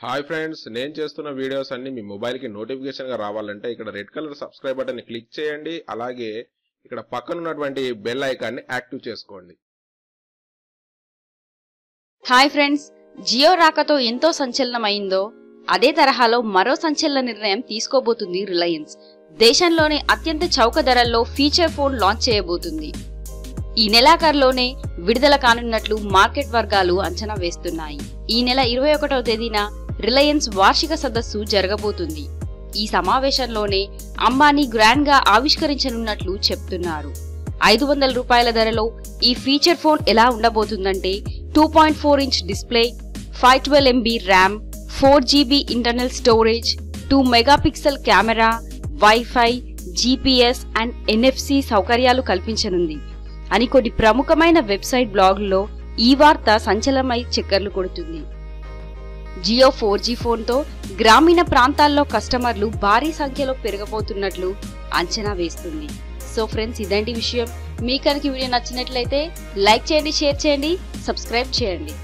Hi friends నేను చేస్తున్న videos అన్ని మీ మొబైల్కి నోటిఫికేషన్గా రావాలంటే ఇక్కడ రెడ్ కలర్ సబ్స్క్రైబ్ బటన్ని క్లిక్ చేయండి. అలాగే ఇక్కడ పక్కన ఉన్నటువంటి బెల్ ఐకాన్ని యాక్టివ్ చేసుకోండి. హాయ్ ఫ్రెండ్స్ జియో రాకతో ఎంతో సంచలనమైందో అదే తరహాలో మరో సంచలన నిర్ణయం తీసుకోబోతుంది రిలయన్స్ దేశంలోనే అత్యంత చౌక ధరల్లో ఫీచర్ ఫోన్ లాంచ్ చేయబోతుంది. ఈ నెలాఖరులోనే విడుదల కానున్నట్లు మార్కెట్ వర్గాలు అంచనా వేస్తున్నాయి. ఈ నెల ఇరవై ఒకటవ తేదీన రిలయన్స్ వార్షిక సదస్సు జరగబోతుంది. ఈ సమావేశంలోనే అంబానీ గ్రాండ్గా ఆవిష్కరించనున్నట్లు చెప్తున్నారు. ఐదు వందల రూపాయల ధరలో ఈ ఫీచర్ ఫోన్ ఎలా ఉండబోతుందంటే two point four inch display five twelve MB RAM four GB internal storage two megapixel camera WiFi GPS and NFC సౌకర్యాలు కల్పించనుంది. అని కొన్ని ప్రముఖమైన వెబ్సైట్ బ్లాగుల్లో ఈ వార్త సంచలనమై చక్కర్లు కొడుతుంది. జియో ఫోర్ జీ ఫోన్తో గ్రామీణ ప్రాంతాల్లో కస్టమర్లు భారీ సంఖ్యలో పెరగబోతున్నట్లు అంచనా వేస్తుంది. సో ఫ్రెండ్స్ ఇదండి విషయం. మీ కనుక వీడియో నచ్చినట్లయితే లైక్ చేయండి షేర్ చేయండి సబ్స్క్రైబ్ చేయండి.